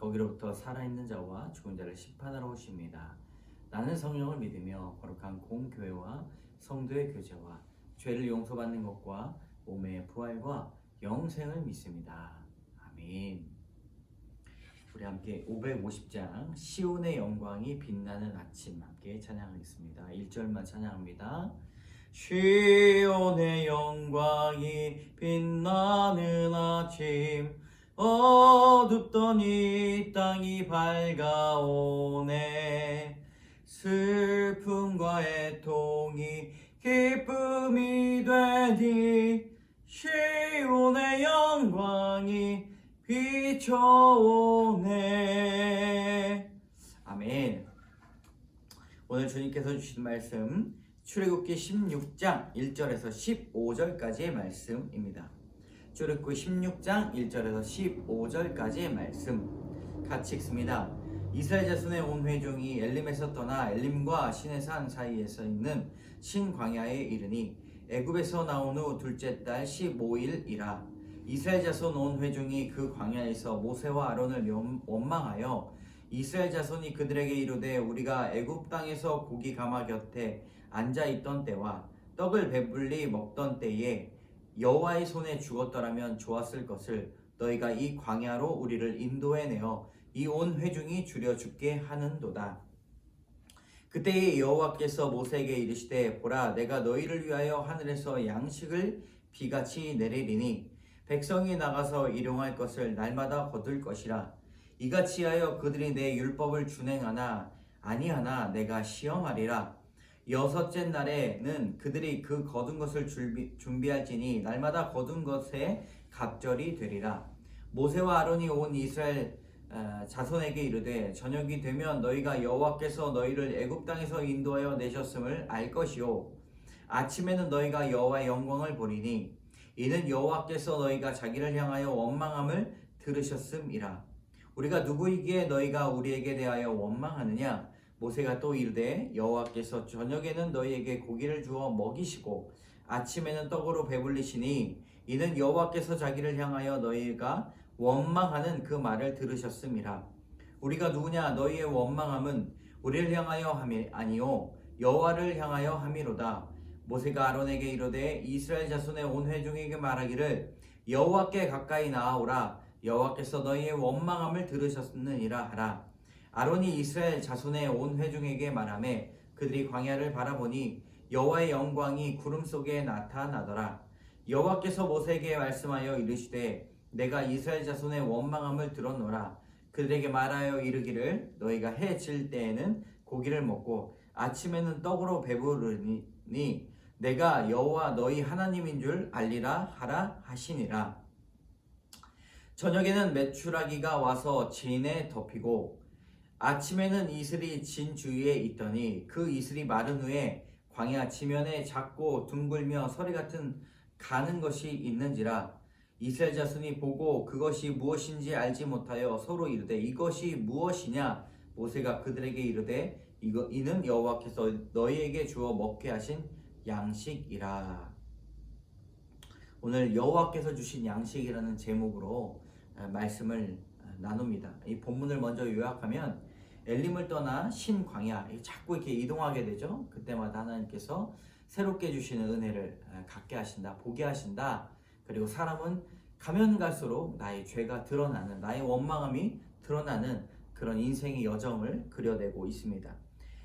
거기로부터 살아있는 자와 죽은 자를 심판하러 오십니다. 나는 성령을 믿으며 거룩한 공교회와 성도의 교제와 죄를 용서받는 것과 몸의 부활과 영생을 믿습니다. 아멘. 우리 함께 550장 시온의 영광이 빛나는 아침 함께 찬양하겠습니다. 1절만 찬양합니다. 시온의 영광이 빛나는 아침 어둡던 이 땅이 밝아오네. 슬픔과 애통이 기쁨이 되니 시온의 영광이 비춰오네. 아멘. 오늘 주님께서 주신 말씀 출애굽기 16장 1절에서 15절까지의 말씀입니다 출애굽기 16장 1절에서 15절까지의 말씀 같이 읽습니다. 이스라엘 자손의 온 회중이 엘림에서 떠나 엘림과 시내산 사이에서 있는 신광야에 이르니 애굽에서 나온 후 둘째 달 15일이라 이스라엘 자손 온 회중이 그 광야에서 모세와 아론을 연- 원망하여 이스라엘 자손이 그들에게 이르되 우리가 애굽 땅에서 고기 가마 곁에 앉아 있던 때와 떡을 배불리 먹던 때에 여호와의 손에 죽었더라면 좋았을 것을 너희가 이 광야로 우리를 인도해 내어 이 온 회중이 줄여 죽게 하는도다. 그때에 여호와께서 모세에게 이르시되 보라 내가 너희를 위하여 하늘에서 양식을 비같이 내리리니 백성이 나가서 일용할 것을 날마다 거둘 것이라 이같이 하여 그들이 내 율법을 준행하나 아니하나 내가 시험하리라 여섯째 날에는 그들이 그 거둔 것을 준비, 준비 할지니 날마다 거둔 것에 갑절이 되리라. 모세와 아론이 온 이스라엘 어, 자손에게 이르되 저녁이 되면 너희가 여호와께서 너희를 애굽 땅에서 인도하여 내셨음을 알 것이요. 아침에는 너희가 여호와의 영광을 보리니 이는 여호와께서 너희가 자기를 향하여 원망함을 들으셨음이라. 우리가 누구이기에 너희가 우리에게 대하여 원망하느냐 모세가 또 이르되 여호와께서 저녁에는 너희에게 고기를 주어 먹이시고 아침에는 떡으로 배불리시니 이는 여호와께서 자기를 향하여 너희가 원망하는 그 말을 들으셨음이라. 우리가 누구냐? 너희의 원망함은 우리를 향하여 함이 아니요 여호와를 향하여 함이로다. 모세가 아론에게 이르되 이스라엘 자손의 온 회중에게 말하기를 여호와께 가까이 나아오라. 여호와께서 너희의 원망함을 들으셨느니라 하라 아론이 이스라엘 자손의 온 회중에게 말하매 그들이 광야를 바라보니 여호와의 영광이 구름 속에 나타나더라. 여호와께서 모세에게 말씀하여 이르시되 내가 이스라엘 자손의 원망함을 들었노라. 그들에게 말하여 이르기를 너희가 해 질 때에는 고기를 먹고 아침에는 떡으로 배부르니 내가 여호와 너희 하나님인 줄 알리라 하라 하시니라. 저녁에는 메추라기가 와서 진에 덮이고 아침에는 이슬이 진 주위에 있더니 그 이슬이 마른 후에 광야 지면에 작고 둥글며 서리 같은 가는 것이 있는지라 이스라엘 자손이 보고 그것이 무엇인지 알지 못하여 서로 이르되 이것이 무엇이냐 모세가 그들에게 이르되 이거 이는 여호와께서 너희에게 주어 먹게 하신 양식이라 오늘 여호와께서 주신 양식이라는 제목으로 아, 말씀을 아, 나눕니다. 이 본문을 먼저 요약하면 엘림을 떠나 신광야 자꾸 이렇게 이동하게 되죠. 그때마다 하나님께서 새롭게 주시는 은혜를 아, 갖게 하신다, 보게 하신다. 그리고 사람은 가면 갈수록 나의 죄가 드러나는 나의 원망함이 드러나는 그런 인생의 여정을 그려내고 있습니다.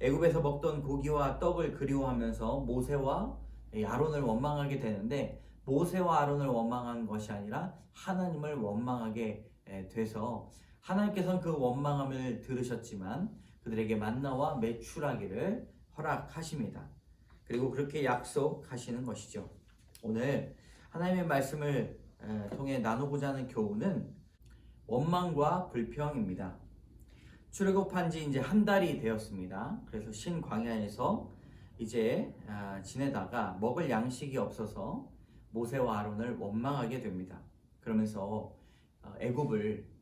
애굽에서 먹던 고기와 떡을 그리워하면서 모세와 이 아론을 원망하게 되는데 모세와 아론을 원망한 것이 아니라 하나님을 원망하게 에, 돼서 하나님께서는 그 원망함을 들으셨지만 그들에게 만나와 매출하기를 허락하십니다. 그리고 그렇게 약속하시는 것이죠. 오늘 하나님의 말씀을 에, 통해 나누고자 하는 교훈은 원망과 불평입니다. 출애굽한 지 이제 한 달이 되었습니다. 그래서 신광야에서 이제 아, 지내다가 먹을 양식이 없어서 모세와 아론을 원망하게 됩니다. 그러면서 어, 애굽을 아,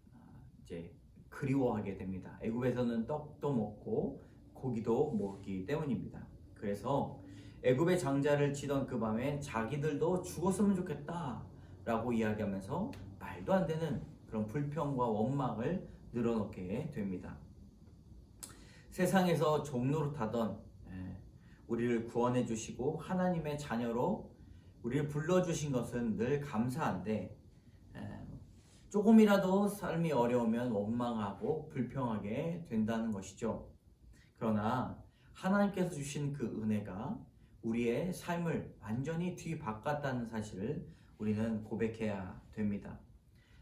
이제 그리워하게 됩니다. 애굽에서는 떡도 먹고 고기도 먹기 때문입니다. 그래서 애굽의 장자를 치던 그 밤에 자기들도 죽었으면 좋겠다라고 이야기하면서 말도 안 되는 그런 불평과 원망을 늘어놓게 됩니다. 세상에서 종노릇하던 예, 우리를 구원해 주시고 하나님의 자녀로 우리를 불러 주신 것은 늘 감사한데 예, 조금이라도 삶이 어려우면 원망하고 불평하게 된다는 것이죠. 그러나 하나님께서 주신 그 은혜가 우리의 삶을 완전히 뒤바꿨다는 사실을 우리는 고백해야 됩니다.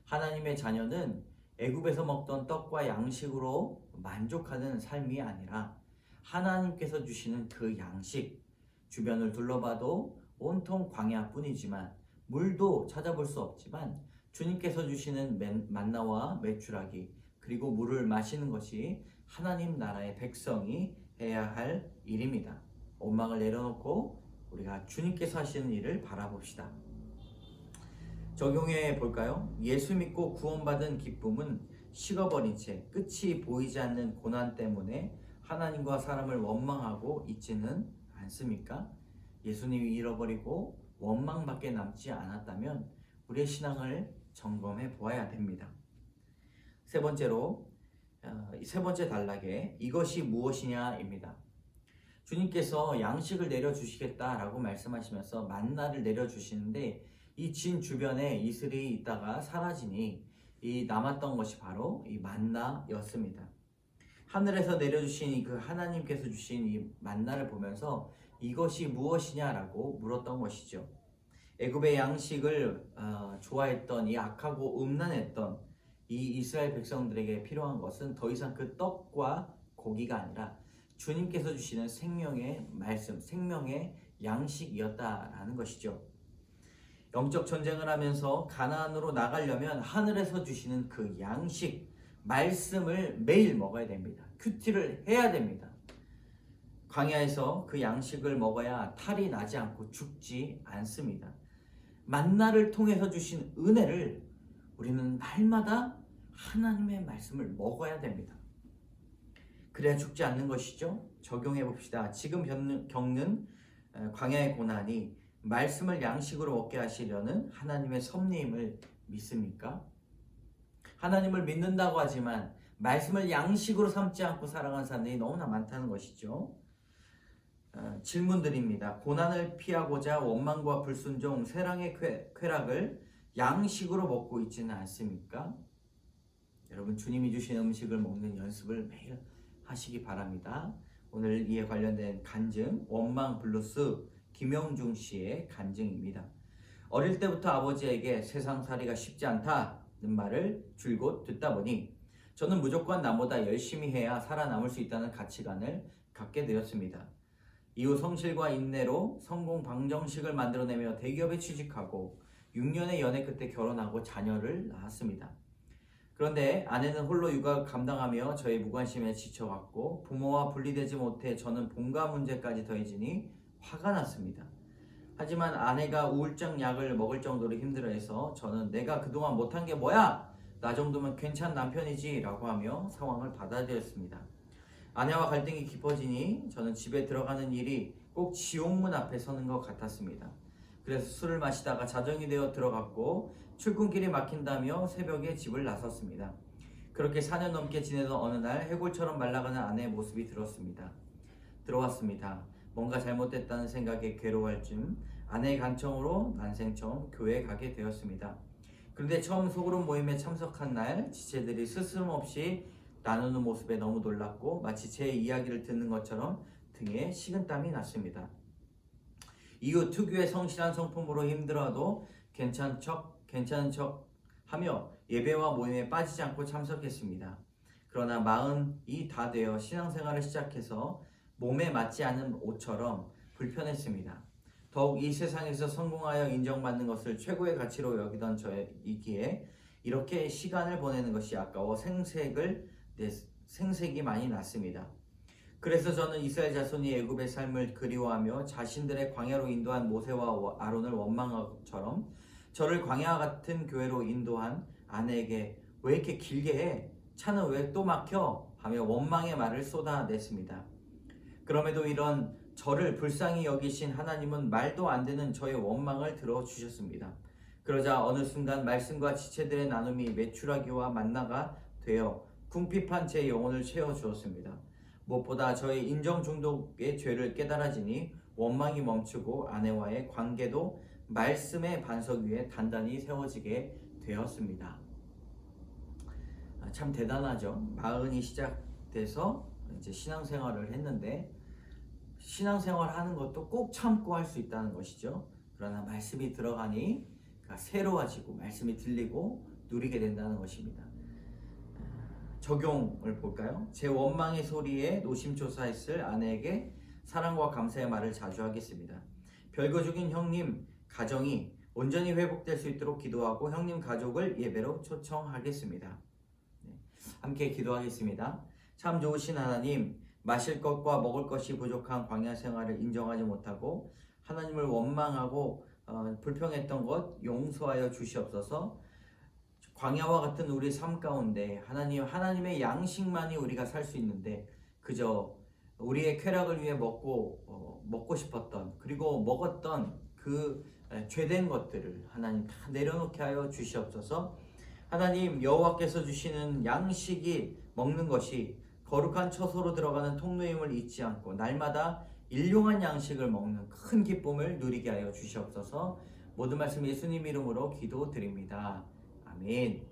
하나님의 자녀는 애굽에서 먹던 떡과 양식으로 만족하는 삶이 아니라 하나님께서 주시는 그 양식 주변을 둘러봐도 온통 광야뿐이지만 물도 찾아볼 수 없지만 주님께서 주시는 맨- 만나와 메추라기 그리고 물을 마시는 것이 하나님 나라의 백성이 해야 할 일입니다. 원망을 내려놓고 우리가 주님께서 하시는 일을 바라봅시다. 적용해 볼까요? 예수 믿고 구원받은 기쁨은 식어버린 채 끝이 보이지 않는 고난 때문에 하나님과 사람을 원망하고 있지는 않습니까? 예수님이 잃어버리고 원망밖에 남지 않았다면 우리의 신앙을 점검해 보아야 됩니다. 세 번째로 어, 세 번째 단락에 이것이 무엇이냐입니다. 주님께서 양식을 내려 주시겠다라고 말씀하시면서 만나를 내려 주시는데 이 진 주변에 이슬이 있다가 사라지니 이 남았던 것이 바로 이 만나였습니다. 하늘에서 내려주신 이 그 하나님께서 주신 이 만나를 보면서 이것이 무엇이냐라고 물었던 것이죠. 애굽의 양식을 어, 좋아했던 이 악하고 음란했던 이 이스라엘 백성들에게 필요한 것은 더 이상 그 떡과 고기가 아니라 주님께서 주시는 생명의 말씀, 생명의 양식이었다라는 것이죠. 영적 전쟁을 하면서 가나안으로 나가려면 하늘에서 주시는 그 양식, 말씀을 매일 먹어야 됩니다. 큐티를 해야 됩니다. 광야에서 그 양식을 먹어야 탈이 나지 않고 죽지 않습니다. 만나를 통해서 주신 은혜를 우리는 날마다 하나님의 말씀을 먹어야 됩니다. 그래야 죽지 않는 것이죠. 적용해 봅시다. 지금 겪는, 광야의 고난이 말씀을 양식으로 먹게 하시려는 하나님의 섭리임을 믿습니까? 하나님을 믿는다고 하지만 말씀을 양식으로 삼지 않고 살아간 사람들이 너무나 많다는 것이죠. 어, 질문드립니다. 고난을 피하고자 원망과 불순종, 세상의 쾌, 쾌락을 양식으로 먹고 있지는 않습니까? 여러분 주님이 주신 음식을 먹는 연습을 매일 하시기 바랍니다. 오늘 이에 관련된 간증 원망 블루스 김영중 씨의 간증입니다. 어릴 때부터 아버지에게 세상살이가 쉽지 않다는 말을 줄곧 듣다 보니 저는 무조건 남보다 열심히 해야 살아남을 수 있다는 가치관을 갖게 되었습니다. 이후 성실과 인내로 성공 방정식을 만들어내며 대기업에 취직하고 6년의 연애 끝에 결혼하고 자녀를 낳았습니다. 그런데 아내는 홀로 육아 감당하며 저의 무관심에 지쳐갔고 부모와 분리되지 못해 저는 본가 문제까지 더해지니 화가 났습니다. 하지만 아내가 우울증 약을 먹을 정도로 힘들어해서 저는 내가 그동안 못한 게 뭐야? 나 정도면 괜찮은 남편이지 라고 하며 상황을 받아들였습니다. 아내와 갈등이 깊어지니 저는 집에 들어가는 일이 꼭 지옥문 앞에 서는 것 같았습니다. 그래서 술을 마시다가 자정이 되어 들어갔고 출근길이 막힌다며 새벽에 집을 나섰습니다. 그렇게 4년 넘게 지내던 어느 날 해골처럼 말라가는 아내의 모습이 들었습니다. 들어왔습니다. 뭔가 잘못됐다는 생각에 괴로워할 쯤 아내의 간청으로 난생 처음 교회에 가게 되었습니다. 그런데 처음 소그룹 모임에 참석한 날 지체들이 스스럼없이 나누는 모습에 너무 놀랐고 마치 제 이야기를 듣는 것처럼 등에 식은땀이 났습니다. 이후 특유의 성실한 성품으로 힘들어도 괜찮은 척, 괜찮은 척 하며 예배와 모임에 빠지지 않고 참석했습니다. 그러나 마흔이 다 되어 신앙생활을 시작해서 몸에 맞지 않는 옷처럼 불편했습니다. 더욱 이 세상에서 성공하여 인정받는 것을 최고의 가치로 여기던 저이기에 이렇게 시간을 보내는 것이 아까워 생색을 생색이 많이 났습니다. 그래서 저는 이스라엘 자손이 애굽의 삶을 그리워하며 자신들의 광야로 인도한 모세와 아론을 원망한 것처럼 저를 광야 같은 교회로 인도한 아내에게 왜 이렇게 길게 해? 차는 왜 또 막혀? 하며 원망의 말을 쏟아냈습니다. 그럼에도 이런 저를 불쌍히 여기신 하나님은 말도 안 되는 저의 원망을 들어주셨습니다. 그러자 어느 순간 말씀과 지체들의 나눔이 메추라기와 만나가 되어 궁핍한 제 영혼을 채워주었습니다. 무엇보다 저의 인정 중독의 죄를 깨달아지니 원망이 멈추고 아내와의 관계도 말씀의 반석 위에 단단히 세워지게 되었습니다. 아, 참 대단하죠. 마흔이 시작돼서 이제 신앙생활을 했는데 신앙생활 하는 것도 꼭 참고 할 수 있다는 것이죠. 그러나 말씀이 들어가니 그러니까 새로워지고 말씀이 들리고 누리게 된다는 것입니다. 적용을 볼까요? 제 원망의 소리에 노심초사했을 아내에게 사랑과 감사의 말을 자주 하겠습니다. 별거 중인 형님 가정이 온전히 회복될 수 있도록 기도하고 형님 가족을 예배로 초청하겠습니다. 네, 함께 기도하겠습니다. 참 좋으신 하나님, 마실 것과 먹을 것이 부족한 광야 생활을 인정하지 못하고 하나님을 원망하고 어, 불평했던 것 용서하여 주시옵소서. 광야와 같은 우리 삶 가운데 하나님 하나님의 양식만이 우리가 살 수 있는데 그저 우리의 쾌락을 위해 먹고 어, 먹고 싶었던 그리고 먹었던 그 에, 죄된 것들을 하나님 다 내려놓게 하여 주시옵소서. 하나님 여호와께서 주시는 양식이 먹는 것이 거룩한 처소로 들어가는 통로임을 잊지 않고 날마다 일용한 양식을 먹는 큰 기쁨을 누리게 하여 주시옵소서. 모든 말씀 예수님 이름으로 기도드립니다. 아멘.